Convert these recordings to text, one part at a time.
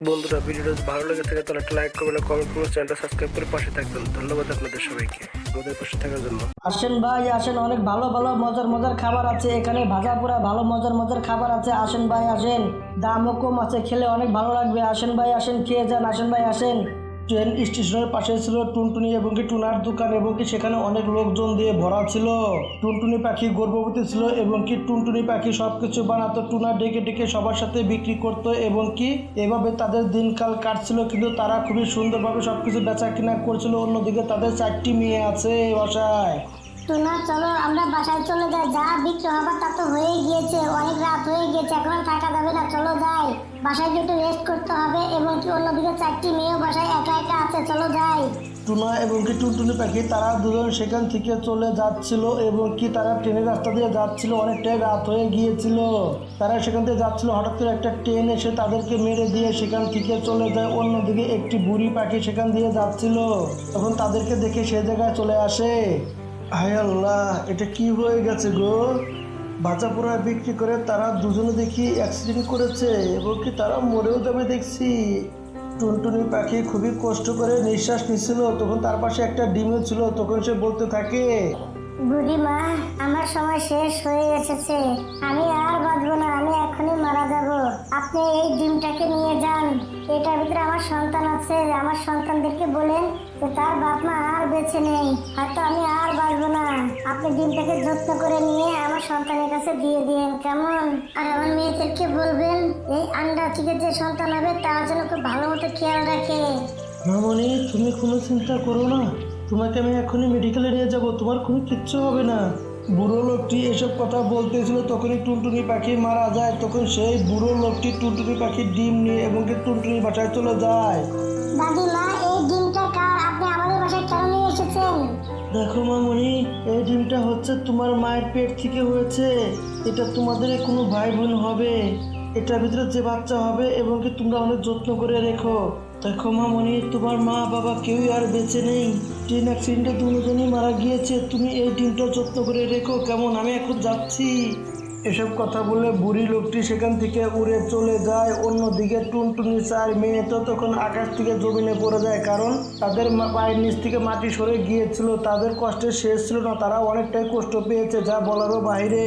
বন্ধুরা, ভিডিওটা ভালো লেগে থাকে, তাহলে একটা লাইক করবেন কমেন্ট করবেন, চ্যানেলটা সাবস্ক্রাইব করে পাশে থাকবেন। ধন্যবাদ আপনাদের সবাইকে। আমাদের পাশে থাকার জন্য। আসেন ভাই, আসেন, অনেক ভালো ভালো, মজার মজার খাবার আছে এখানে। ভাজা পোড়া ভালো, মজার মজার খাবার আছে। আসেন ভাই, আসেন। দামও কম আছে, খেলে অনেক ভালো লাগবে। আসেন ভাই, আসেন, খেয়ে যান। আসেন ভাই, আসেন। ট্রেন স্টেশনের পাশে ছিল টুনটুনি এবং কি টুনার দোকান এবং কি সেখানে অনেক লোকজন দিয়ে ভরা ছিল। টুনটুনি পাখি গর্ভবতী ছিল এবং কি টুনটুনি পাখি সব কিছু বানাতো, টুনা ডেকে ডেকে সবার সাথে বিক্রি করতো এবং কি এভাবে তাদের দিনকাল কাটছিল, কিন্তু তারা খুবই সুন্দরভাবে সব কিছু বেচা কিনা করছিল। অন্যদিকে তাদের চারটি মেয়ে আছে বাসায়। টুনা, চলো আমরা বাসায় চলে যাই, যা বিক্রি হবার তা তো হয়ে গিয়েছে। হয়ে গিয়েছে থাকা যাবে না চলো যাই বাসায় একটু রেস্ট করতে হবে এবং কি অন্যদিকে চারটি মেয়েও বাসায় একা একা আছে, চলো যাই। টুনা এবং কি টুনটুনি পাখি, তারা দুজন সেখান থেকে চলে যাচ্ছিল এবং কি তারা ট্রেনের রাস্তা দিয়ে যাচ্ছিল, অনেকটাই রাত হয়ে গিয়েছিল। তারা সেখান থেকে যাচ্ছিল, হঠাৎ করে একটা ট্রেন এসে তাদেরকে মেরে দিয়ে সেখান থেকে চলে যায়। অন্যদিকে একটি বুড়ি পাখি সেখান দিয়ে যাচ্ছিল, তখন তাদেরকে দেখে সে জায়গায় চলে আসে। হায় আল্লাহ, এটা কি হয়ে গেছে গো? বাচ্চা পোড়া বিক্রি করে তারা দুজনে দেখি অ্যাক্সিডেন্ট করেছে এবং কি তারা মরেও যাবে দেখছি। টুনটুনি পাখি খুবই কষ্ট করে নিঃশ্বাস নিচ্ছিল, তখন তার পাশে একটা ডিমও ছিল, তখন সে বলতে থাকে, বুড়িমা, আমার সময় শেষ হয়ে এসেছে। আমি আর বাঁচবো না, আমি এখনই মারা যাব। আপনি এই ডিমটাকে নিয়ে যান। এটার ভিতরে আমার সন্তান আছে, আমার সন্তানদেরকে বলেন যে তার বাপ মা আর বেঁচে নেই। হয়তো আমি আর বাঁচবো না। আপনি ডিমটাকে যত্ন করে নিয়ে আমার সন্তানের কাছে দিয়ে দিন কেমন? আর আমার মেয়েদেরকে বলবেন এই আন্ডা থেকে যে সন্তান হবে তার জন্য খুব ভালো মতো খেয়াল রাখে। মামনি তুমি কোনো চিন্তা করো না। তোমাকে আমি এখনই মেডিকেলে নিয়ে যাব তোমার কোনো কিচ্ছু হবে না। বুড়ো লোকটি এসব কথা বলতেছিল তখনই টুনটুনি পাখি মারা যায়। তখন সেই বুড়ো লোকটি টুনটুনি পাখির ডিম নিয়ে এবং টুনটুনি বাসায় চলে যায়। দাদিমা এই দেখো মামনি, এই ডিমটা হচ্ছে তোমার মায়ের পেট থেকে হয়েছে। এটা তোমাদের কোনো ভাই বোন হবে। এটার ভিতরে যে বাচ্চা হবে এবং কি তোমরা অনেক যত্ন করে রেখো। দেখো মামনি, তোমার মা বাবা কেউই আর বেঁচে নেই। ট্রেন অ্যাক্সিডেন্টে দুজনই মারা গিয়েছে। তুমি এই ডিমটা যত্ন করে রেখো। কেমন? আমি এখন যাচ্ছি। এসব কথা বলে বুড়ি লোকটি সেখান থেকে উড়ে চলে যায়। অন্যদিকে টুনটুনি চার মেয়ে তো তখন আকাশ থেকে জমিনে পড়ে যায়। কারণ তাদের পায়ের নিচ থেকে মাটি সরে গিয়েছিল। তাদের কষ্টের শেষ ছিল না। তারা অনেকটাই কষ্ট পেয়েছে, যা বলারও বাইরে।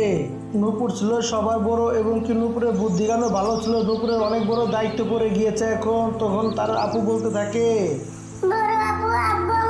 নূপুর ছিল সবার বড় এবং কি নূপুরের বুদ্ধিজ্ঞানও ভালো ছিল। নূপুরের অনেক বড় দায়িত্ব পড়ে গিয়েছে এখন। তখন তার আপু বলতে থাকে আপু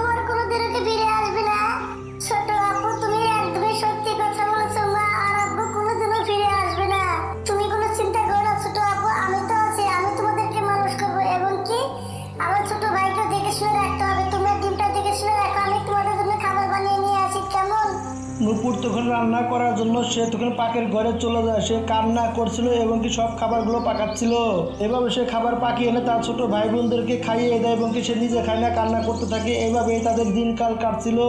রান্না করার জন্য সে তখন পাকের ঘরে চলে যায়। সে কান্না করছিল এবং কি সব খাবারগুলো পাকাচ্ছিল। এভাবে সে খাবার পাকিয়ে এনে তার ছোট ভাই বোনদেরকে খাইয়ে দেয় এবং কি সে নিজে খায় না কান্না করতে থাকে। এইভাবেই তাদের দিনকাল কাটছিল।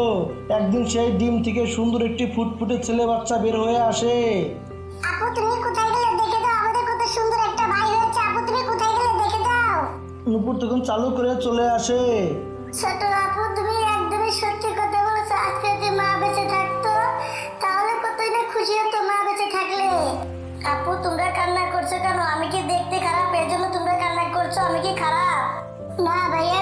একদিন সেই ডিম থেকে সুন্দর একটি ফুটফুটে ছেলে বাচ্চা বের হয়ে আসে। আপু তুমি কোথায় গেলে দেখে দাও? আমাদের কত সুন্দর একটা ভাই হয়েছে। আপু তুমি কোথায় গেলে দেখে দাও? নূপুর তখন চালু করে চলে আসে। ছোট কান্না করছ কেন? আমি কি দেখতে খারাপ? এর জন্য তোমরা কান্না করছ? আমি কি খারাপ? না ভাইয়া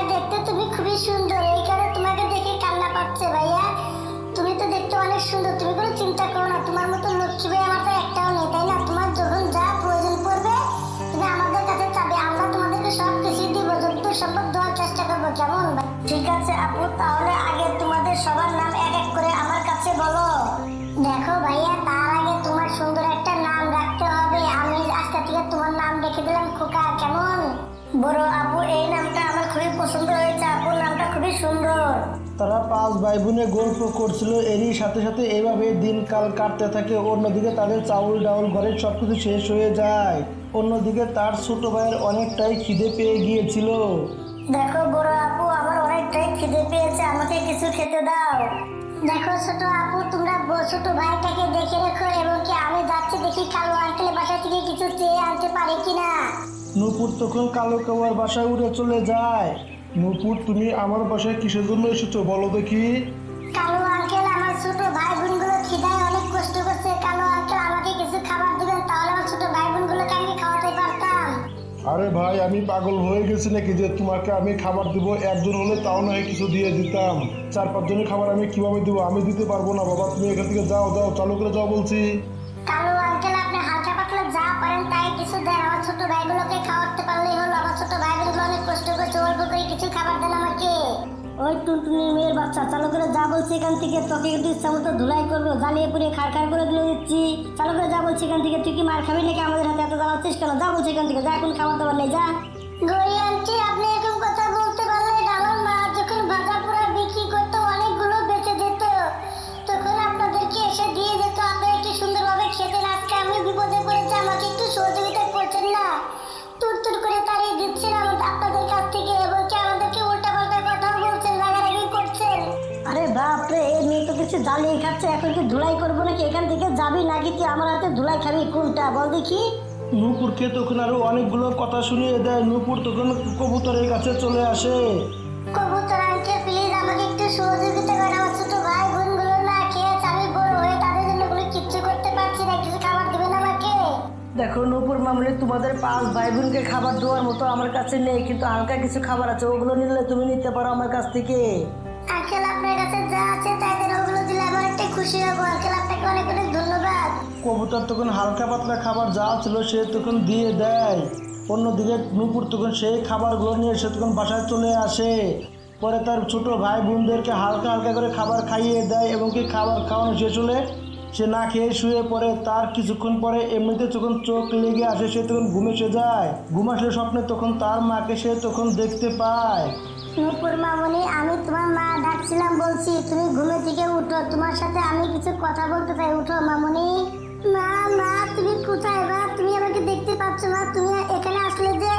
পাঁচ ভাই বোনে গল্প করছিল। এরই সাথে সাথে এভাবে দিনকাল কাটতে থাকে। অন্যদিকে তাদের চাউল ডাউল ঘরের সব কিছু শেষ হয়ে যায়। অন্যদিকে তার ছোট ভাইয়ের অনেকটাই খিদে পেয়ে গিয়েছিল। দেখো বড় আপু আমার অনেকটাই খিদে পেয়েছে আমাকে কিছু খেতে দাও। দেখো ছোট আপু তোমরা ছোট ভাইটাকে দেখে রেখো এবং কি আমি যাচ্ছি দেখি কালো আঙ্কেলের বাসা থেকে কিছু চেয়ে আনতে পারি কিনা। নূপুর তখন কালো কাওয়ার বাসায় উড়ে চলে যায়। নূপুর তুমি আমার বাসায় কিসের জন্য এসেছ বলো দেখি। কালো আঙ্কেল আমার ছোট ভাই বোনগুলো খিদায় অনেক কষ্ট করছে। কালো আঙ্কেল আমাকে কিছু খাবার দিবেন তাহলে আমার ছোট ভাই বোনগুলোকে আমি খাওয়াতে পারতাম। আরে ভাই আমি পাগল হয়ে গেছি নাকি যে তোমাকে আমি খাবার দিব একজন হলে তাও না কিছু দিয়ে দিতাম। চার পাঁচজনের খাবার আমি কীভাবে দিব আমি দিতে পারব না বাবা তুমি এখান থেকে যাও যাও চালু করে যাও বলছি। কালু আঙ্কেল আপনি হালকা পাতলা যা পারেন তাই কিছু দেন। আমার ছোট ভাইগুলোকে খাওয়াতে পারলেই হলো আমার ছোট ভাইগুলো কিছু খাবার দেন আমাকে। ওই টুনটুনি মেয়ের বাচ্চা, চালু করে যা বলছি এখান থেকে, তোকে কিন্তু ইচ্ছা মতো ধুলাই করব, জ্বালিয়ে পুড়ে খাড় খাড় করে দিলে দিচ্ছি। চালু করে যা বলছি এখান থেকে, তুই কি মার খাবি নাকি আমাদের হাতে এত জ্বালাচ্ছিস কেন? যা বলছি এখান থেকে, যা, এখন খাবার দাবার নেই যা। কিছু খাচ্ছে এখন কি ধুলাই করব নাকি? এখান থেকে যাবি নাকি তুই আমার হাতে ধুলাই খাবি কোনটা? বল দেখি। নূপুরকে তখন আরও অনেকগুলো কথা শুনিয়ে দেয়? নূপুর তখন কবুতরের কাছে চলে আসে। কবুতর আঙ্কেল প্লিজ আমাকে একটু সহযোগিতা করেন আমার ছোট ভাই বোনগুলো না খেয়েছে আমি বড় হয়ে তাদের জন্য কোনো কিচ্ছু করতে পারছি না। কিছু খাবার দিবেন আমাকে। দেখো নূপুর মামনি তোমাদের পাঁচ ভাই বোনকে খাবার দেওয়ার মতো আমার কাছে নেই কিন্তু হালকা কিছু খাবার আছে ওগুলো নিলে তুমি নিতে পারো আমার কাছ থেকে। আঙ্কেল আপনার কাছে যা আছে তাদের দিলে খুশি আঙ্কেল, আপনাকে অনেক অনেক ধন্যবাদ। কবুতর তখন হালকা পাতলা খাবার যা ছিল সে তখন দিয়ে দেয়। অন্যদিকে নূপুর তখন সেই খাবারগুলো নিয়ে সে তখন বাসায় চলে আসে। পরে তার ছোট ভাই বোনদেরকে হালকা হালকা করে খাবার খাইয়ে দেয় এবং কি খাবার খাওয়ানো শেষ হলে সে না খেয়ে শুয়ে পড়ে। তার কিছুক্ষণ পরে এমনিতে যখন চোখ লেগে আসে, সে তখন ঘুমে সে যায়। ঘুম আসলে স্বপ্নে তখন তার মাকে সে তখন দেখতে পায়। নূপুর মামনি, আমি তোমার মা ডাকছিলাম বলছি, তুমি ঘুমে থেকে উঠো, তোমার সাথে আমি কিছু কথা বলতে চাই। উঠো মামনি। মা মা, তুমি কোথায় মা? তুমি আমাকে দেখতে পাচ্ছ মা, তুমি এখানে আসলে যে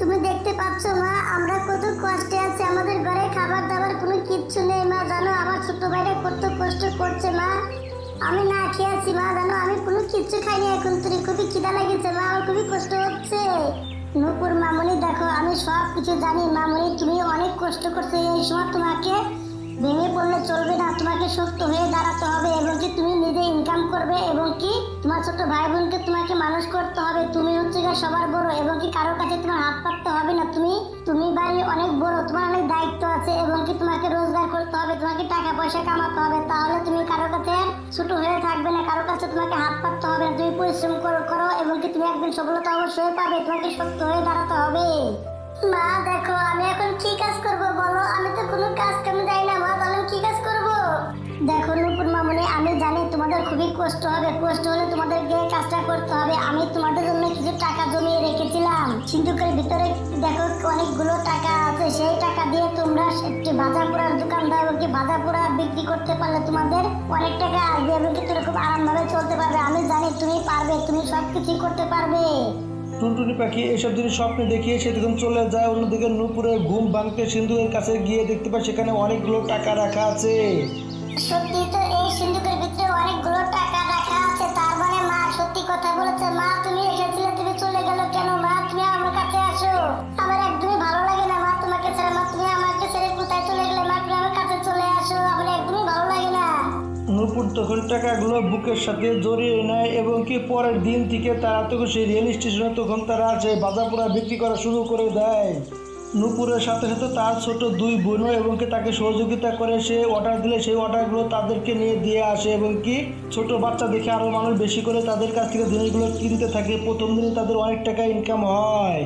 তুমি দেখতে পাচ্ছ মা, আমরা কত কষ্টে আছি, আমাদের ঘরে খাবার দাবার কোনো কিচ্ছু নেই মা, জানো আমার ছোট ভাইরা কত কষ্ট করছে মা। আমি না খেয়ে আছি মা, জানো আমি কোনো কিচ্ছু খাইনি এখন তুমি খুবই খিদা লেগেছে মা, আমার খুবই কষ্ট হচ্ছে। নূপুর মামনি, দেখো, আমি সব কিছু জানি। মামনি, তুমি অনেক কষ্ট করছ এই সময়। তোমাকে ভেঙে পড়লে চলবে না। তোমাকে শক্ত হয়ে দাঁড়াতে হবে এবং কি তুমি নিজে ইনকাম করবে এবং কি তোমার ছোট ভাই বোনকে তোমাকে মানুষ করতে হবে। তুমি হচ্ছে গিয়ে সবার বড় এবং কি কারোর কাছে তোমার হাত পাততে হবে না। তুমি তুমি বাড়ি অনেক বড়, তোমার অনেক দায়িত্ব আছে এবং কি তোমাকে রোজগার করতে হবে, তোমাকে টাকা পয়সা কামাতে হবে। তাহলে তুমি কারোর কাছে ছোট হয়ে থাকবে না, কারও কাছে তোমাকে হাত পাততে হবে না। তুমি পরিশ্রম করো করো এবং কি তুমি একদিন সফলতা অবশ্যই পাবে, তোমাকে শক্ত হয়ে দাঁড়াতে হবে। মা, দেখো, আমি এখন কি কাজ করব বলো? আমি তো কোনো কাজ কামে যাই না, মা বলো কি কাজ করব? দেখো নুপুর মামনি আমি জানি তোমাদের খুবই কষ্ট হবে। কষ্ট হলে তোমাদেরকে কাজটা করতে হবে। আমি তোমাদের জন্য কিছু টাকা জমিয়ে রেখেছিলাম। সিন্ধুকের ভিতরে দেখো অনেকগুলো টাকা আছে। সেই টাকা দিয়ে তোমরা একটি ভাজা পোড়ার দোকান দাও কি ভাজা পোড়া বিক্রি করতে পারলে তোমাদের অনেক টাকা আসবে এবং কি খুব আরামভাবে চলতে পারবে। আমি জানি তুমি পারবে, তুমি সব কিছুই করতে পারবে। টুনটুনি পাখি, এসব জিনিস স্বপ্নে দেখিয়ে সে তখন চলে যায়, অন্যদিকে নূপুরের ঘুম ভাঙতে সিন্ধুকের কাছে গিয়ে দেখতে পায় সেখানে অনেকগুলো টাকা রাখা আছে। সত্যি তো এই সিন্ধুকের ভিতরে অনেকগুলো টাকা রাখা আছে, তার মানে মা সত্যি কথা বলেছে। মা, তুমি এসেছিলে, তুমি চলে গেল কেন? মা, তুমি আমার কাছে আসো। আমার একদমই ভালো লাগে না, মা, তোমাকে ছেড়ে। মা, তুমি আমাকে ছেড়ে কোথায় চলে গেলে? মা, তুমি আমার কাছে চলে আসো, আমার একদমই ভালো লাগে না। নূপুর তখন টাকাগুলো বুকের সাথে জড়িয়ে নেয় এবং কি পরের দিন থেকে তারা তখন সেই রেল স্টেশনে তখন তারা সেই বাজাপুরা বিক্রি করা শুরু করে দেয়। নূপুরের সাথে সাথে তার ছোট দুই বোনও এবং কি তাকে সহযোগিতা করে সে অর্ডার দিলে, সেই অর্ডারগুলো তাদেরকে নিয়ে দিয়ে আসে এবং কি ছোট বাচ্চা দেখে আরও মানুষ বেশি করে তাদের কাছ থেকে জিনিসগুলো কিনতে থাকে। প্রথম দিনে তাদের অনেক টাকা ইনকাম হয়।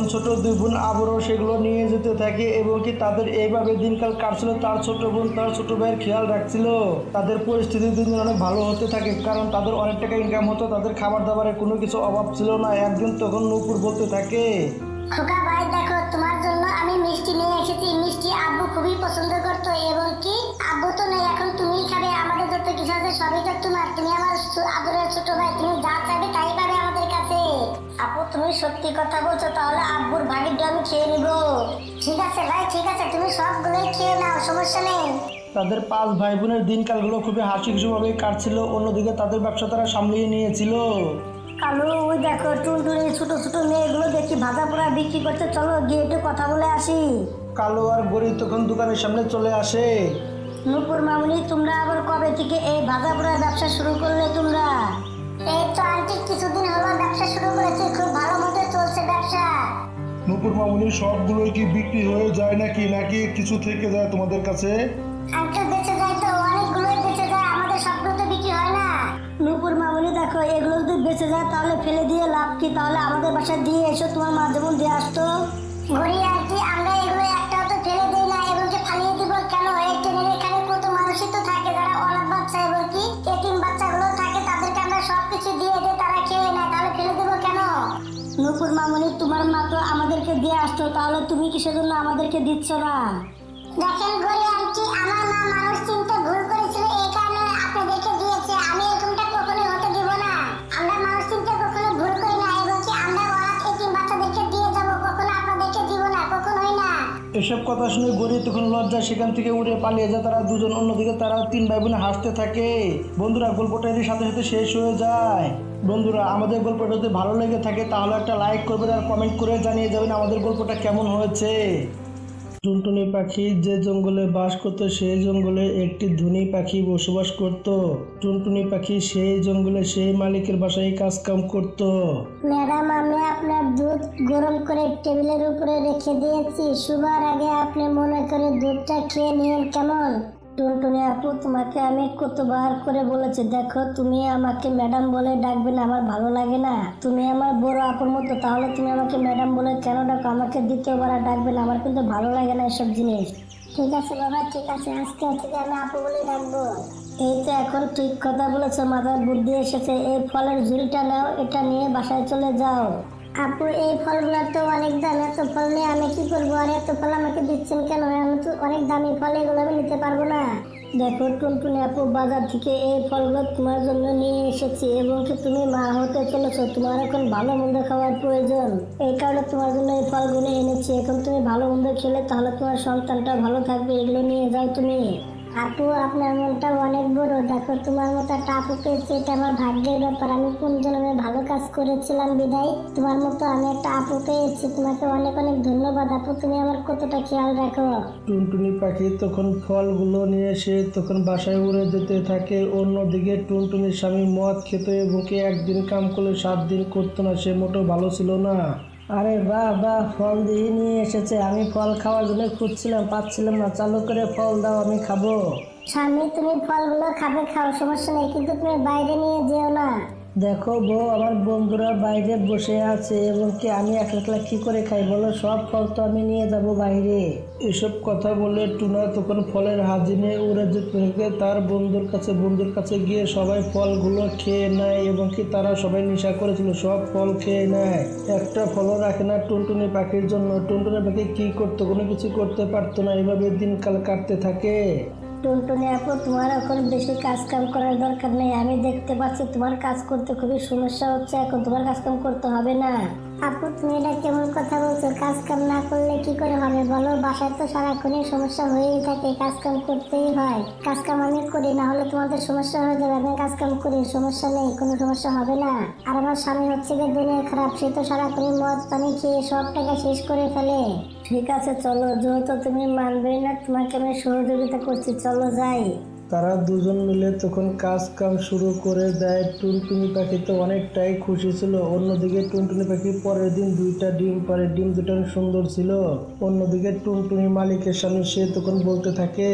তখন ছোট দুই বোন আবারও সেগুলো নিয়ে যেতে থাকে এবং কি তাদের এইভাবে দিনকাল কাটছিল, তার ছোট বোন তার ছোট ভাইয়ের খেয়াল রাখছিল। তাদের পরিস্থিতি দিন দিন অনেক ভালো হতে থাকে, কারণ তাদের অনেক টাকা ইনকাম হতো, তাদের খাবার দাবারের কোনো কিছু অভাব ছিল না। একদিন তখন নূপুর বলতে থাকে, খোকা ভাই, দেখো, তোমার জন্য আমি মিষ্টি নিয়ে এসেছি। মিষ্টি আব্বু খুবই পছন্দ করতো এবং কি আব্বু তো নেই, এখন তুমি খাবে। আমাদের যত কিছু আছে সবই তো তোমার। তুমি আমার আদরের ছোট ভাই, তুমি যা চাইবে তাই পাবে আপু তুমি সত্যি কথা বলছো তাহলে আব্বুর ভাগিটা আমি খেয়ে নিব। ঠিক আছে ভাই ঠিক আছে তুমি সবগুলোই খেয়ে নাও সমস্যা নেই। তাদের পাঁচ ভাই বোনের দিনকালগুলো খুবই হাসি খুশিভাবে কাটছিল অন্যদিকে তাদের ব্যবসা তারা সামলিয়ে নিয়েছিল। কালু ওই দেখো টুনটুনি ছোট ছোট মেয়েগুলো দেখি ভাজা পোড়া বিক্রি করতে চলো গিয়ে একটু কথা বলে আসি। কালো আর গরিব তখন দোকানের সামনে চলে আসে। নুপুর মামুনি তোমরা আবার কবে থেকে এই ভাজা পোড়ার ব্যবসা শুরু করলে তোমরা? এই তো আন্টি কিছুদিন হলো ব্যবসা শুরু করেছে খুব ভালো মতো চলছে ব্যবসা। নুপুর মামুনি সবগুলোই কি বিক্রি হয়ে যায় নাকি? নাকি কিছু থেকে যায় তোমাদের কাছে? আঙ্কেল বেঁচে যায় তো অনেকগুলোই বেঁচে যায় আমাদের সবগুলো তো বিক্রি হয় না। নুপুর মামুনি দেখো এগুলো যদি বেঁচে যায় তাহলে ফেলে দিয়ে লাভ কি? তাহলে আমাদের বাসায় দিয়ে এসো তোমার মা যেমন দিয়ে আসতো। ঘড়ি নুপুর মামনি, তোমার মা তো আমাদেরকে দিয়ে আসতো, তাহলে তুমি কিসের জন্য আমাদেরকে দিচ্ছ না? দেখেন গরিব কি আমার মা মানুষ চিনতে এসব কথা শুনে গরিব তখন লজ্জা, সেখান থেকে উড়ে পালিয়ে যায় তারা দুজন। অন্যদিকে তারা তিন ভাই বোনে হাসতে থাকে। বন্ধুরা, গল্পটা এর সাথে সাথে শেষ হয়ে যায়। বন্ধুরা, আমাদের গল্পটা যদি ভালো লেগে থাকে, তাহলে একটা লাইক করবেন আর কমেন্ট করে জানিয়ে যাবেন আমাদের গল্পটা কেমন হয়েছে। টুনটুনি পাখি যে জঙ্গলে বাস করতো, সেই জঙ্গলে একটি ধনী পাখি বসবাস করত। টুনটুনি পাখি সেই জঙ্গলে সেই মালিকের বাসায় কাজ কাম করত। ম্যাডাম, আমি আপনার দুধ গরম করে টেবিলের উপরে রেখে দিয়েছি। শুভার আগে আপনি মনে করে দুধটা খেয়ে নিন কেমন? টুনটুনি আপু, তোমাকে আমি কতবার করে বলেছি, দেখো, তুমি আমাকে ম্যাডাম বলে ডাকবে না, আমার ভালো লাগে না। তুমি আমার বড় আপুর মতো, তাহলে তুমি আমাকে ম্যাডাম বলে কেন ডাকো? আমাকে দ্বিতীয়বার ডাকবে না, আমার কিন্তু ভালো লাগে না এসব জিনিস। ঠিক আছে বাবা, ঠিক আছে, আজকে থেকে আমি আপু বলে ডাকবো। এই তো এখন ঠিক কথা বলেছ, মাথার বুদ্ধি এসেছে, এই ফলের ঝুড়িটা নাও, এটা নিয়ে বাসায় চলে যাও। আপু, এই ফলগুলো তো অনেক দাম, এত ফল নিয়ে আমি কি করব? আর এত ফল আমাকে দিচ্ছেন কেন? আমি তো অনেক দামি ফল, এগুলো আমি নিতে পারব না। দেখো, টুনটুনি আপু, বাজার থেকে এই ফলগুলো তোমার জন্য নিয়ে এসেছি এবং কি তুমি মা হতে চলেছো? তোমার এখন ভালো মন্দ খাওয়ার প্রয়োজন। এই কারণে তোমার জন্য এই ফলগুলো এনেছি। এখন তুমি ভালো মন্দ খেলে তাহলে তোমার সন্তানটা ভালো থাকবে, এগুলো নিয়ে যাও তুমি। আপু, আপনার মনটা অনেক বড়। দেখো, তোমার মতো একটা আপু এটা আমার ভাগ্যের ব্যাপার। আমি কোন জন্মে ভালো কাজ করেছিলাম, বিদায়? তোমার মতো আমি একটা আপু পেয়েছি, তোমাকে অনেক অনেক ধন্যবাদ। আপু, তুমি আমার কতটা খেয়াল রাখো? টুনটুনি পাখি তখন ফলগুলো নিয়ে সে তখন বাসায় উড়ে যেতে থাকে। অন্যদিকে টুনটুনির স্বামী মদ খেত এবং কি একদিন কাম করলে সাত দিন করতো না, সে মোটেও ভালো ছিল না। আরে বাহ বাহ ফল দিয়ে নিয়ে এসেছে। আমি ফল খাওয়ার জন্য খুঁজছিলাম, পাচ্ছিলাম না। চালু করে ফল দাও, আমি খাব। স্বামী, তুমি ফলগুলো খাবে খাও সমস্যা নেই, কিন্তু তুমি বাইরে নিয়ে যেও না। দেখো বউ, আমার বন্ধুরা বাইরে বসে আছে এবং কি আমি এক একলা কি করে খাই বলো? সব ফল তো আমি নিয়ে যাব বাইরে। এসব কথা বলে টুনা তখন ফলের হাজি নিয়ে উড়ে যেতে তার বন্ধুর কাছে বন্ধুর কাছে গিয়ে সবাই ফলগুলো খেয়ে নেয় এবং কি তারা সবাই নেশা করেছিল, সব ফল খেয়ে নেয়। একটা ফলও রাখে না টুনটুনি পাখির জন্য। টুনটুনি পাখি কি করতো? কোনো কিছু করতে পারতো না। এভাবে দিনকাল কাটতে থাকে। টুনটুনি আপু, তোমার এখন বেশি কাজ কাম করার দরকার নেই। আমি দেখতে পাচ্ছি তোমার কাজ করতে খুবই সমস্যা হচ্ছে, এখন তোমার কাজ কাম করতে হবে না। আপু, তুমি এটা কেমন কথা বলছো? কাজ কাম না করলে কি করে হবে বলো? বাসায় তো সারাক্ষণই সমস্যা হয়েই থাকে কাজ করতেই হয়। কাজ কাম আমি করি, না হলে তোমাদের সমস্যা হয়ে যাবে। আমি কাজ কাম করি, সমস্যা নেই, কোনো সমস্যা হবে না। আর আমার স্বামী হচ্ছে গিয়ে দুনিয়া খারাপ, সে তো সারাক্ষণই মদ, পানি খেয়ে সব টাকা শেষ করে ফেলে। ঠিক আছে, চলো, যেহেতু তুমি মানবে না, তোমাকে আমি সহযোগিতা করছি, চলো যাই। তারা দুজন মিলে তখন কাজ কাম শুরু করে দেয়। টুনটুনি পাখি তো অনেকটাই খুশি ছিল। অন্যদিকে টুনটুনি পাখি পরের দিন দুইটা ডিম পারে ডিম দুটো সুন্দর ছিল। অন্যদিকে টুনটুনি মালিকের সামনে সে তখন বলতে থাকে,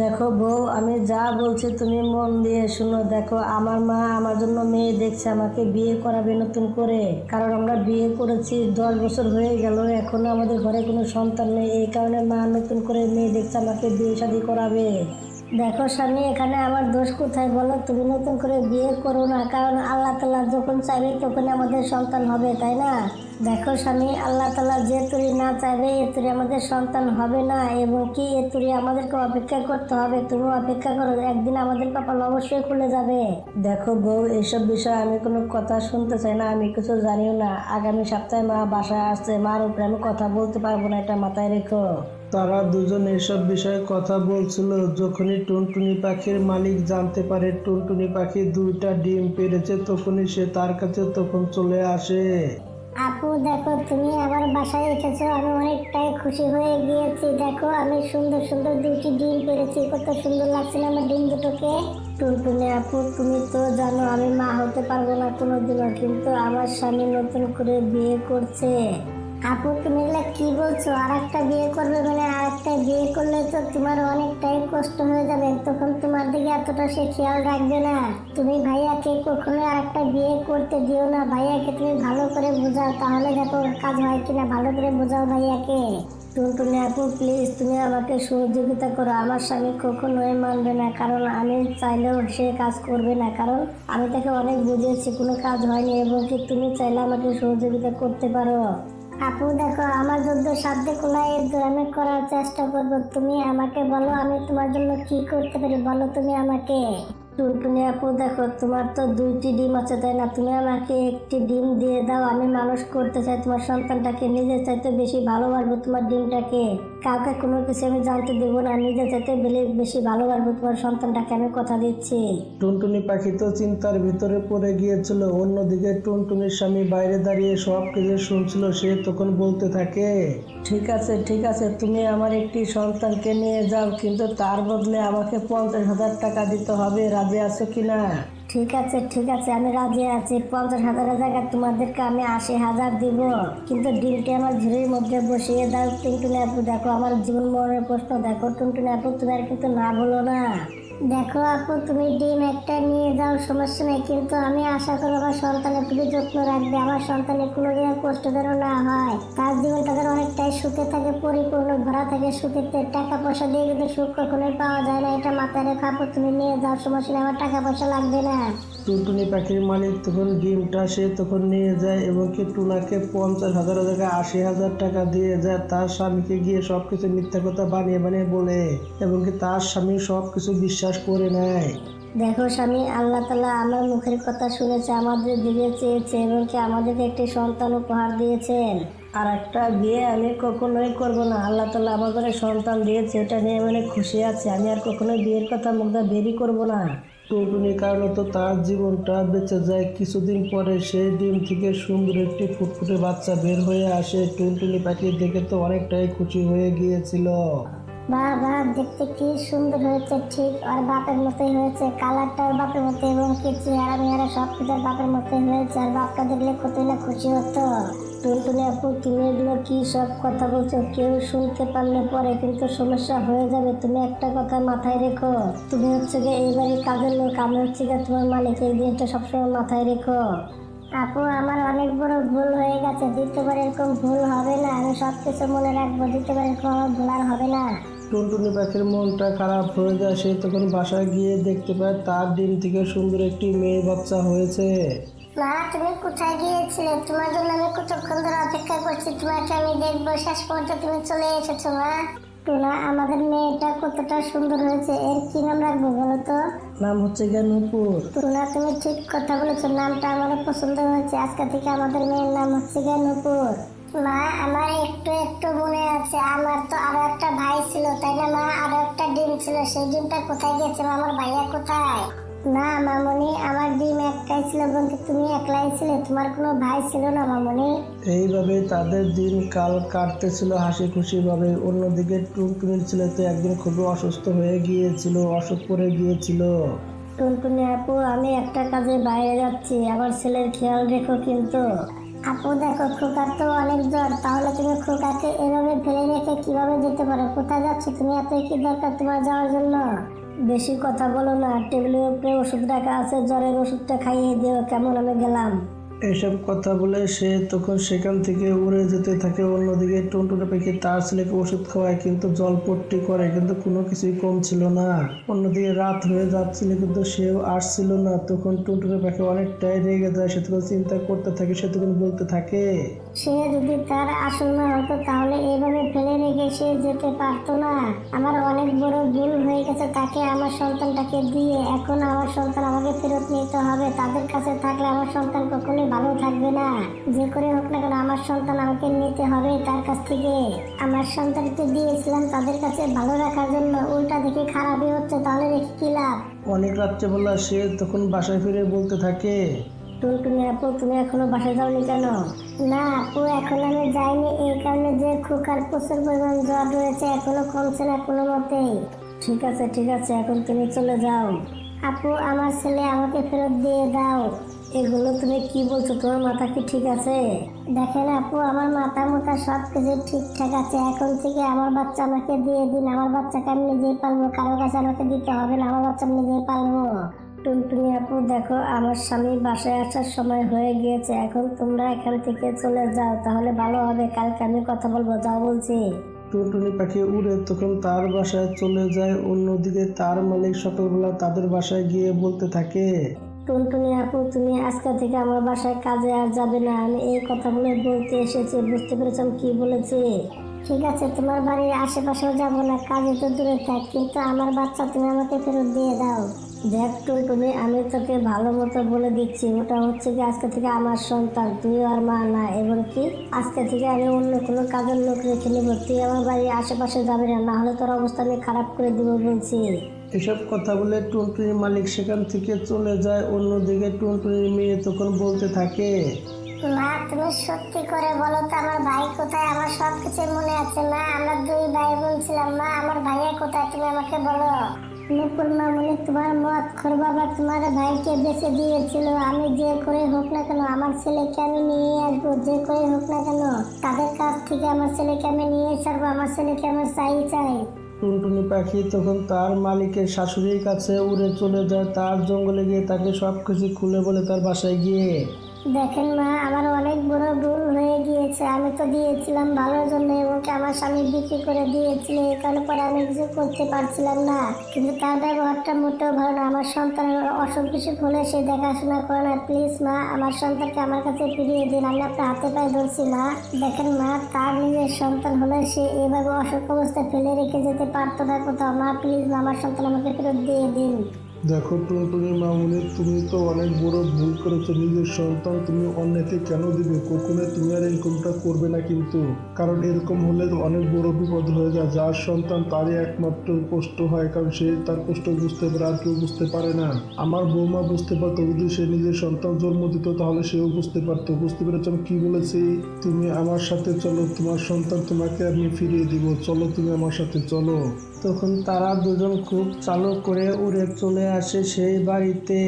দেখো বউ, আমি যা বলছি তুমি মন দিয়ে শুনো। দেখো, আমার মা আমার জন্য মেয়ে দেখছে, আমাকে বিয়ে করাবে নতুন করে। কারণ আমরা বিয়ে করেছি, দশ বছর হয়ে গেল, এখনও আমাদের ঘরে কোনো সন্তান নেই। এই কারণে মা নতুন করে মেয়ে দেখছে, আমাকে বিয়ে শাদী করাবে। দেখো স্বামী, এখানে আমার দোষ কোথায় বলো? তুমি নতুন করে বিয়ে করো না, কারণ আল্লাহ তালা যখন চাইবে তখন আমাদের সন্তান হবে, তাই না? দেখো স্বামী, আল্লাহ তালা যে তুরি না চাইবে, এ তুরি আমাদের সন্তান হবে না, এবং কি এ তুরি আমাদেরকে অপেক্ষা করতে হবে? তুমি অপেক্ষা করো, একদিন আমাদের কপাল অবশ্যই খুলে যাবে। দেখো বউ এইসব বিষয়ে আমি কোনো কথা শুনতে চাই না, আমি কিছু জানিও না। আগামী সপ্তাহে মা বাসায় আসছে, মার উপরে আমি কথা বলতে পারব না, এটা মাথায় রেখো। তারা দুজন এসব বিষয়ে কথা বলছিল। যখনই টুনটুনি পাখির মালিক জানতে পারে টুনটুনি পাখি দুইটা ডিম পেরেছে, তখনই সে তার কাছে তখন চলে আসে। আপু, দেখো, তুমি আবার বাসায় এসেছ, আমি অনেকটাই খুশি হয়ে গিয়েছি। দেখো, আমি সুন্দর সুন্দর দুটি ডিম পেরেছি, কত সুন্দর লাগছে আমার ডিম দুটোকে। টুনটুনি আপু, তুমি তো জানো, আমি মা হতে পারব না কোনোদিনও, কিন্তু আমার স্বামী নতুন করে বিয়ে করছে। আপু, তুমি কি বলছো? আর একটা বিয়ে করবে মানে আর একটা বিয়ে করলে তো তোমার অনেকটাই কষ্ট হয়ে যাবে। তখন তোমার দিকে এতটা সে খেয়াল রাখবে না। তুমি ভাইয়াকে কখনো আর একটা বিয়ে করতে দিও না। ভাইয়াকে তুমি ভালো করে বোঝাও। তাহলে দেখো কাজ হয় কিনা। ভালো করে বোঝাও ভাইয়াকে। টুনটুনি আপু প্লিজ তুমি আমাকে সহযোগিতা করো। আমার স্বামী কখনোই মানবে না। কারণ আমি চাইলেও সে কাজ করবে না। কারণ আমি তাকে অনেক বুঝিয়েছি। কোনো কাজ হয়নি। এবং কি তুমি চাইলে আমাকে সহযোগিতা করতে পারো? আপু, দেখো, আমার যুদ্ধ সাধ্যে কোনায় আমি করার চেষ্টা করব। তুমি আমাকে বলো, আমি তোমার জন্য কি করতে পারি? বলো তুমি আমাকে। টুনটুনি আপু, দেখো, তোমার তো দুইটি ডিম আছে, তাই না? তুমি আমাকে একটি ডিম দিয়ে দাও, আমি মানুষ করতে চাই, তোমার সন্তানটাকে নিজের চাইতে বেশি ভালোবাসবো তোমার ডিমটাকে। কাউকে কোনো কিছু আমি জানতে দেবো না, নিজে যেতে বেলে- বেশি ভালোবাসবো। তোমার সন্তানটাকে আমি কথা দিচ্ছি? টুনটুনি পাখি তো চিন্তার ভিতরে পড়ে গিয়েছিল। অন্যদিকে টুনটুনির স্বামী বাইরে দাঁড়িয়ে সব কিছু শুনছিল, সে তখন বলতে থাকে, ঠিক আছে ঠিক আছে, তুমি আমার একটি সন্তানকে নিয়ে যাও, কিন্তু তার বদলে আমাকে পঞ্চাশ হাজার টাকা দিতে হবে। রাজি আছো কিনা? ঠিক আছে ঠিক আছে, আমি রাজি আছি। পঞ্চাশ হাজারের জায়গায় তোমাদেরকে আমি আশি হাজার দিব। কিন্তু ডিলটি আমার ঝুড়ির মধ্যে বসিয়ে দাও, টুনটুনি আপু। দেখো, আমার জীবন মরণের প্রশ্ন। দেখো, টুনটুনি আপু, তুমি আর কিন্তু না বলো না। দেখো আপু, তুমি ডিম একটা নিয়ে যাও, সমস্যা নেই, কিন্তু আমি আশা করব আমার সন্তানের তুমি যত্ন রাখবে। আমার সন্তানের কোনো দিন কষ্ট যেন না হয়। তার জীবন তাদের অনেকটাই সুখে থাকে, পরিপূর্ণ, ভরা থাকে সুখেতে টাকা পয়সা দিয়ে কিন্তু সুখ কখনোই পাওয়া যায় না। এটা মাথায় রেখে আপু, তুমি নিয়ে যাও, সমস্যা নেই, আমার টাকা পয়সা লাগবে না। টুনটুনি পাখির মালিক তখন ডিমটা সে তখন নিয়ে যায় এবং কি টুনাকে পঞ্চাশ হাজার জায়গায় আশি হাজার টাকা দিয়ে যায়। তার স্বামীকে গিয়ে সব কিছু মিথ্যা কথা বানিয়ে বানিয়ে বলে এবং কি তার স্বামী সব কিছু বিশ্বাস করে নেয়। দেখো স্বামী আল্লাহ তালা আমার মুখের কথা শুনেছে আমাদের দিকে চেয়েছে এবং কি আমাদেরকে একটি সন্তান উপহার দিয়েছেন। আর একটা বিয়ে আমি কখনোই করব না। আল্লাহ তালা আমার ঘরে সন্তান দিয়েছে এটা নিয়ে আমি অনেক খুশি আছি। আমি আর কখনোই বিয়ের কথা মুখটা বেরি করব না। টুনটুনির কারণে তো তার জীবনটা বেঁচে যায়। কিছুদিন পরে সেই ডিম থেকে সুন্দর একটি ফুটফুটে বাচ্চা বের হয়ে আসে। টুনটুনি পাখি দেখে তো অনেকটাই খুশি হয়ে গিয়েছিল। বাহ বাহ দেখতে কি সুন্দর হয়েছে, ঠিক আর বাপের মতোই হয়েছে, কালারটা বাপের মতো এবং কি চেহারা মেহারা সব কিছু বাপের মতোই হয়েছে। আর বাপটা দেখলে কতই না খুশি হতো। টুনটুনি আপু, তুমি এগুলো কি সব কথা বলছো? কেউ শুনতে পারলে পরে কিন্তু সমস্যা হয়ে যাবে। তুমি একটা কথা মাথায় রেখো। তুমি হচ্ছে গিয়ে এইবারে কাজের লোক, আমি হচ্ছে গিয়ে তোমার মালিক এই জিনিসটা সবসময় মাথায় রেখো। আপু, আমার অনেক বড় ভুল হয়ে গেছে। দ্বিতীয়বার এরকম ভুল হবে না। আমি সব কিছু মনে রাখব। দ্বিতীয়বার এরকম ভুল আর হবে না। টুনটুনি পাখির মনটা খারাপ হয়ে যায় সে তখন বাসায় গিয়ে দেখতে পায় তার ডিম থেকে সুন্দর একটি মেয়ে বাচ্চা হয়েছে। মা তুমি কোথায় গিয়েছিলে? তোমার জন্য আমি কতক্ষণ ধরে অপেক্ষা করছি তোমাকে আমি দেখব শেষ পর্যন্ত তুমি চলে এসেছ মা। টুনা আমাদের মেয়েটা কতটা সুন্দর হয়েছে এর কি নাম রাখব বলো তো? নাম হচ্ছে গিয়ে নূপুর টুনা তুমি ঠিক কথা বলেছ নামটা আমার পছন্দ হয়েছে আজকে থেকে আমাদের মেয়ের নাম হচ্ছে গিয়ে নূপুর মা আমার একটু একটু মনে আছে। আমার তো আরও একটা ভাই ছিল তাই না মা? আরও একটা ডিম ছিল সেই ডিমটা কোথায় গেছে আমার ভাইয়া কোথায়? না মামনি আমার ডিম একটাই ছিল বলতে তুমি একলাই ছিলে তোমার কোনো ভাই ছিল না মামনি? এইভাবে তাদের দিন কাল কাটতেছিল হাসি খুশি ভাবে অন্যদিকে টুনটুনির ছেলে তো একদিন খুবই অসুস্থ হয়ে গিয়েছিল অসুখ করে গিয়েছিল। টুনটুনি আপু আমি একটা কাজে বাইরে যাচ্ছি আমার ছেলের খেয়াল রেখো কিন্তু। আপু দেখো, খোকার তো অনেক জ্বর। তাহলে তুমি খোকাকে এভাবে ফেলে রেখে কীভাবে যেতে পারো? কোথায় যাচ্ছ? তুমি এত কি দরকার তোমার যাওয়ার জন্য? বেশি কথা বলো না। টেবিলের উপরে ওষুধ রাখা আছে, জ্বরের ওষুধটা খাইয়ে দিও। কেমন আমি গেলাম? এসব কথা বলে সে তখন সেখান থেকে উড়ে যেতে থাকে। অন্যদিকে টুনটুনি পাখি তার ছেলেকে ওষুধ খাওয়ায়, কিন্তু জলপট্টি করে, কিন্তু কোনো কিছুই কম ছিল না। অন্যদিকে রাত হয়ে যাচ্ছিল, কিন্তু সেও আসছিল না। তখন টুনটুনি পাখি অনেকটাই রেগে যায়, সে তখন চিন্তা করতে থাকে, সে তখন বলতে থাকে সে যদি তার আসল না হতো, তাহলে এইভাবে ফেলে রেখে সে যেতে পারতো না। আমার অনেক বড় ভুল হয়ে গেছে, তাকে আমার সন্তানটাকে দিয়ে। এখন আমার সন্তান আমাকে ফেরত নিতে হবে। তাদের কাছে থাকলে আমার সন্তান কখনোই ভালো থাকবে না। যে করে হোক না কেন, আমার সন্তান আমাকে নিতে হবে তার কাছ থেকে। আমার সন্তানকে দিয়েছিলাম তাদের কাছে ভালো রাখার জন্য। উল্টা দেখে খারাপই হচ্ছে, তাহলে রেখে কি লাভ? অনেক রাত্রেবেলা সে তখন বাসায় ফিরে বলতে থাকে টুনটুনি আপু তুমি এখনও বাসায় যাওনি কেন? না আপু এখন আমি যাইনি। এই কারণে যে খোকার প্রচুর পরিমাণ জ্বর রয়েছে এখনও কমছে না কোনো মতেই। ঠিক আছে ঠিক আছে এখন তুমি চলে যাও। আপু আমার ছেলে আমাকে ফেরত দিয়ে দাও। এগুলো তুমি কি বলছো? তোমার মাথা কি ঠিক আছে? দেখেন আপু আমার মাথা মোটা সব কিছু ঠিকঠাক আছে। এখন থেকে আমার বাচ্চা আমাকে দিয়ে দিন। আমার বাচ্চাকে আমি নিজেই পালবো। কারও কাছে আমাকে দিতে হবে না আমার বাচ্চা আমি নিজেই পালবো। টুনটুনি আপু দেখো আমার স্বামী বাসায় আসার সময় হয়ে গিয়েছে। এখন তোমরা এখান থেকে চলে যাও তাহলে ভালো হবে। কালকে আমি কথা বলব যাও বলছি। টুনটুনি পাখি উড়ে তখন তার বাসায় চলে যায়। অন্যদিকে তার মালিক সকালবেলা তাদের বাসায় গিয়ে বলতে থাকে টুনটুনি আপু তুমি আজকে থেকে আমার বাসায় কাজে আর যাবে না। আমি এই কথাগুলো বলতে এসেছি বুঝতে পেরেছ আমি কি বলেছি? ঠিক আছে তোমার বাড়ির আশেপাশেও যাব না কাজে তো দূরে থাক কিন্তু আমার বাচ্চা তুমি আমাকে ফেরত দিয়ে দাও। দেখ টুনটুনি আমি তোকে ভালো মতো বলে দিচ্ছি। ওটা হচ্ছে কি আজকে থেকে আমার সন্তান তুই আর মা না এবং কি? আজকে থেকে আমি অন্য কোনো কাজের লোক রেখে নেব। তুই আমার বাড়ির আশেপাশে যাবে না না হলে তোর অবস্থা আমি খারাপ করে দিব বলছি। এসব কথা বলে টুনটুনির মালিক সেখান থেকে চলে যায় অন্যদিকে টুনটুনির মেয়ে তখন বলতে থাকে। মা তুমি সত্যি করে বলো তো আমার ভাই কোথায়? আমার সব কিছু মনে আছে মা। আমরা দুই ভাই বোন ছিলাম মা আমার ভাইয়া কোথায়? তুমি আমাকে বলো। নুপুর মামুনি তোমার মত খোর তোমার ভাইকে বেঁচে দিয়েছিল। আমি যে করে হোক না কেন, আমার ছেলেকে আমি নিয়ে আসব। যে করে হোক না কেন, তাদের কাছ থেকে আমার ছেলেকে আমি নিয়ে ছাড়বো। আমার ছেলেকে আমার চাই চাই। টুনটুনি পাখি তখন তার মালিকের শাশুড়ির কাছে উড়ে চলে যায়। তার জঙ্গলে গিয়ে তাকে সব কিছু খুলে বলে তার বাসায় গিয়ে। দেখেন মা, আমার অনেক বড় ভুল হয়ে গিয়েছে। আমি তো দিয়েছিলাম ভালোর জন্য এবং আমার স্বামী বিক্রি করে দিয়েছিল, এই কারণে পরে আমি কিছু করতে পারছিলাম না। কিন্তু তার ব্যবহারটা মোটেও ভালো না। আমার সন্তানের অসুখ বিসুখ হলে সে দেখাশোনা করে না। প্লিজ মা, আমার সন্তানকে আমার কাছে ফিরিয়ে দিন। আমি আপনার হাতে পায়ে ধরছি মা। দেখেন মা, তার নিজের সন্তান হলে সে এভাবে অসুখ অবস্থায় ফেলে রেখে যেতে পারতো না কোথাও। মা, প্লিজ মা, আমার সন্তান আমাকে ফেরত দিয়ে দিন। দেখো টুনটুনি মামুনি, তুমি তো অনেক বড় ভুল করেছ। নিজের সন্তান তুমি অন্যকে কেন দিবে? কখনো তুমি আর এরকমটা করবে না কিন্তু। কারণ এরকম হলে অনেক বড় বিপদ হয়ে যায়। যার সন্তান তারই একমাত্র কষ্ট হয়, কারণ সে তার কষ্ট বুঝতে পারে, আর কেউ বুঝতে পারে না। আমার বৌমা বুঝতে পারতো, যদি সে নিজের সন্তান জন্ম দিত, তাহলে সেও বুঝতে পারতো। বুঝতে পেরেছ আমি কি বলেছি? তুমি আমার সাথে চলো, তোমার সন্তান তোমাকে আমি ফিরিয়ে দিব। চলো তুমি আমার সাথে, চলো। তখন তারা দুজন খুব চালু করে উড়ে চলে আসে সেই বাড়িতে।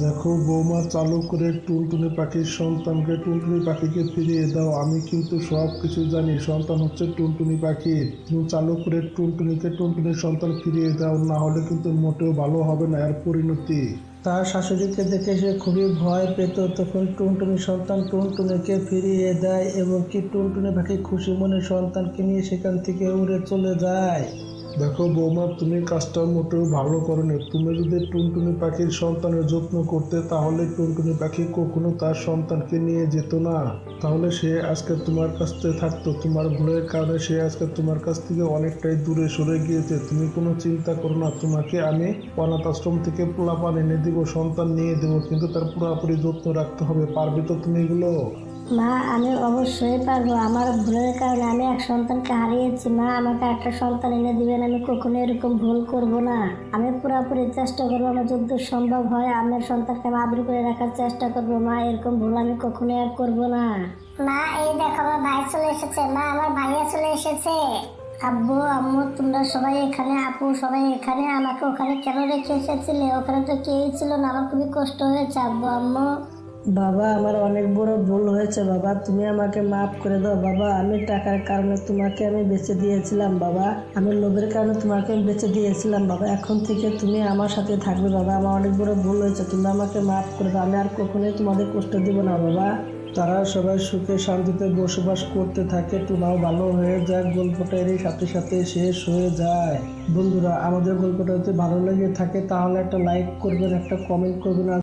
দেখো বৌমা চালু করে টুনটুনি পাখির সন্তানকে টুনটুনি পাখিকে ফিরিয়ে দাও। আমি কিন্তু সব কিছু জানি সন্তান হচ্ছে টুনটুনি পাখি। তুমি চালু করে টুনটুনিকে টুনটুনির সন্তান ফিরিয়ে দাও না হলে কিন্তু মোটেও ভালো হবে না এর পরিণতি। তার শাশুড়িকে দেখে সে খুবই ভয় পেত। তখন টুনটুনি সন্তান টুনটুনিকে ফিরিয়ে দেয় এবং কি টুনটুনি পাখি খুশি মনে সন্তানকে নিয়ে সেখান থেকে উড়ে চলে যায়। দেখো বৌমা, তুমি কাজটা মোটেও ভালো করনি। তুমি যদি টুনটুনি পাখির সন্তানের যত্ন করতে, তাহলে টুনটুনি পাখি কখনো তার সন্তানকে নিয়ে যেত না। তাহলে সে আজকে তোমার কাছ থেকে থাকতো। তোমার ভুলের কারণে সে আজকে তোমার কাছ থেকে অনেকটাই দূরে সরে গিয়েছে। তুমি কোনো চিন্তা করো না, তোমাকে আমি অনাথ আশ্রম থেকে পোলাপান এনে দিব, সন্তান নিয়ে দেবো, কিন্তু তার পুরোপুরি যত্ন রাখতে হবে। পারবে তো তুমি এগুলো? মা আমি অবশ্যই পারব। আমার ভুলের কারণে আমি এক সন্তানকে হারিয়েছি। মা আমাকে একটা সন্তান এনে দিবেন আমি কখনো এরকম ভুল করব না। আমি পুরোপুরি চেষ্টা করব আমার যত সম্ভব হয় আমার সন্তানকে আমি আদর করে রাখার চেষ্টা করব। মা এরকম ভুল আমি কখনো আর করব না। মা এই দেখো আমার ভাই চলে এসেছে। মা আমার ভাইয়া চলে এসেছে। আব্বু আম্মু তোমরা সবাই এখানে আপু সবাই এখানে আমাকে ওখানে কেন রেখে এসেছিলে? ওখানে তো কেউই ছিল না আমার খুবই কষ্ট হয়েছে আব্বু আম্মু। বাবা, আমার অনেক বড় ভুল হয়েছে বাবা। তুমি আমাকে মাফ করে দাও বাবা। আমি টাকার কারণে তোমাকে আমি বেঁচে দিয়েছিলাম বাবা। আমি লোভের কারণে তোমাকে আমি বেঁচে দিয়েছিলাম বাবা। এখন থেকে তুমি আমার সাথে থাকবে বাবা। আমার অনেক বড় ভুল হয়েছে। তুমি আমাকে মাফ করে দাও। আমি আর কখনোই তোমাদের কষ্ট দিব না বাবা। তারা সবাই সুখে শান্তিতে বসবাস করতে থাকে। টুনাও ভালো হয়ে যায় গল্পটা এরই সাথে সাথে শেষ হয়ে যায়। বন্ধুরা, আমাদের গল্পটা যদি ভালো লেগে থাকে, তাহলে একটা লাইক করবেন, একটা কমেন্ট করবেন।